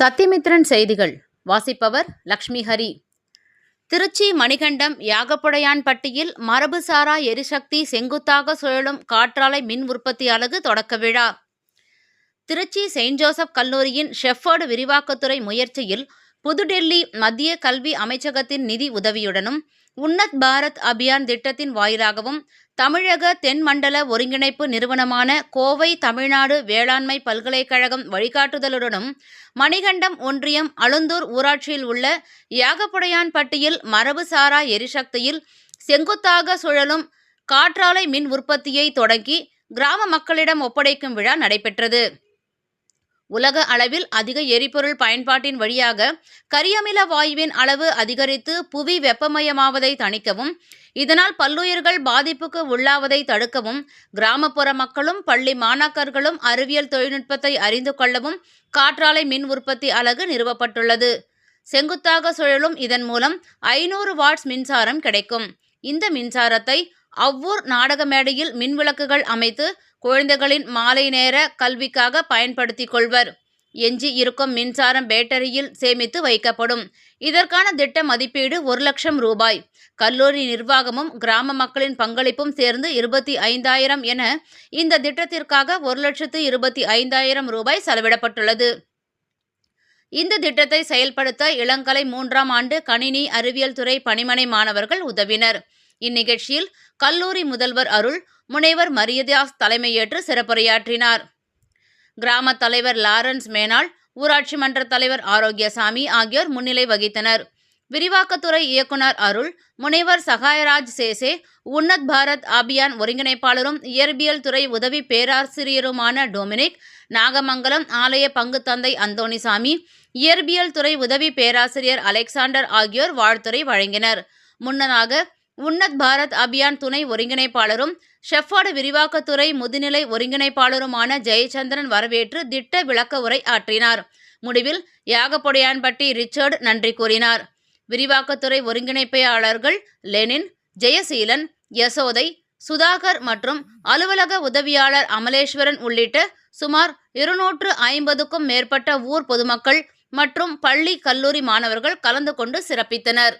சத்தியமித்ரன் செய்திகள். வாசிப்பவர் லக்ஷ்மி ஹரி. திருச்சி மணிகண்டம் யாகப்புடையான்பட்டியில் மரபுசாரா எரிசக்தி செங்குத்தாக சுழலும் காற்றாலை மின் உற்பத்தி அலகு தொடக்க விழா. திருச்சி செயின்ட் ஜோசப் கல்லூரியின் ஷெஃபர்டு விரிவாக்கத்துறை முயற்சியில் புதுடெல்லி மத்திய கல்வி அமைச்சகத்தின் நிதி உதவியுடனும் உன்னத் பாரத் அபியான் திட்டத்தின் வாயிலாகவும் தமிழக தென்மண்டல ஒருங்கிணைப்பு நிறுவனமான கோவை தமிழ்நாடு வேளாண்மை பல்கலைக்கழகம் வழிகாட்டுதலுடனும் மணிகண்டம் ஒன்றியம் அழுந்தூர் ஊராட்சியில் உள்ள யாகப்புடையான்பட்டியில் மரபுசாரா எரிசக்தியில் செங்குத்தாக சுழலும் காற்றாலை மின் உற்பத்தியை தொடங்கி கிராம மக்களிடம் ஒப்படைக்கும் விழா நடைபெற்றது. உலக அளவில் அதிக எரிபொருள் பயன்பாட்டின் வழியாக கரியமில வாயுவின் அளவு அதிகரித்து புவி வெப்பமயமாவதை தணிக்கவும் இதனால் பல்லுயிர்கள் பாதிப்புக்கு உள்ளாவதை தடுக்கவும் கிராமப்புற மக்களும் பள்ளி மாணாக்கர்களும் அறிவியல் தொழில்நுட்பத்தை அறிந்து கொள்ளவும் காற்றாலை மின் உற்பத்தி அலகு நிறுவப்பட்டுள்ளது. செங்குத்தாக சுழலும் இதன் மூலம் ஐநூறு வாட்ஸ் மின்சாரம் கிடைக்கும். இந்த மின்சாரத்தை அவ்வூர் நாடக மேடையில் மின்விளக்குகள் அமைத்து குழந்தைகளின் மாலை நேர கல்விக்காக பயன்படுத்திக் கொள்வர். எஞ்சி இருக்கும் மின்சாரம் பேட்டரியில் சேமித்து வைக்கப்படும். இதற்கான திட்ட மதிப்பீடு ஒரு லட்சம் ரூபாய். கல்லூரி நிர்வாகமும் கிராம மக்களின் பங்களிப்பும் சேர்ந்து இருபத்தி ஐந்தாயிரம் என இந்த திட்டத்திற்காக ஒரு லட்சத்து இருபத்தி ஐந்தாயிரம் ரூபாய் செலவிடப்பட்டுள்ளது. இந்த திட்டத்தை செயல்படுத்த இளங்கலை மூன்றாம் ஆண்டு கணினி அறிவியல் துறை பணிமனை மாணவர்கள் உதவினர். இந்நிகழ்ச்சியில் கல்லூரி முதல்வர் அருள் முனைவர் மரியதாஸ் தலைமையேற்று சிறப்புரையாற்றினார். கிராம தலைவர் லாரன்ஸ் மேனாள் ஊராட்சி மன்ற தலைவர் ஆரோக்கியசாமி ஆகியோர் முன்னிலை வகித்தனர். விரிவாக்கத்துறை இயக்குனர் அருள் முனைவர் சகாயராஜ் சேசே உன்னத் பாரத் அபியான் ஒருங்கிணைப்பாளரும் இயற்பியல் துறை உதவி பேராசிரியருமான டொமினிக் நாகமங்கலம் ஆலய பங்கு தந்தை அந்தோணிசாமி இயற்பியல் துறை உதவி பேராசிரியர் அலெக்சாண்டர் ஆகியோர் வாழ்த்துறை வழங்கினர். முன்னதாக உன்னத் பாரத் அபியான் துணை ஒருங்கிணைப்பாளரும் ஷெஃபார்டு விரிவாக்கத்துறை முதுநிலை ஒருங்கிணைப்பாளருமான ஜெயச்சந்திரன் வரவேற்று திட்ட விளக்க உரை ஆற்றினார். முடிவில் யாகப்பொடையான்பட்டி ரிச்சர்டு நன்றி கூறினார். விரிவாக்கத்துறை ஒருங்கிணைப்பாளர்கள் லெனின் ஜெயசீலன் யசோதை சுதாகர் மற்றும் அலுவலக உதவியாளர் அமலேஸ்வரன் உள்ளிட்ட சுமார் இருநூற்று ஐம்பதுக்கும் மேற்பட்ட ஊர் பொதுமக்கள் மற்றும் பள்ளி கல்லூரி மாணவர்கள் கலந்து கொண்டு சிறப்பித்தனர்.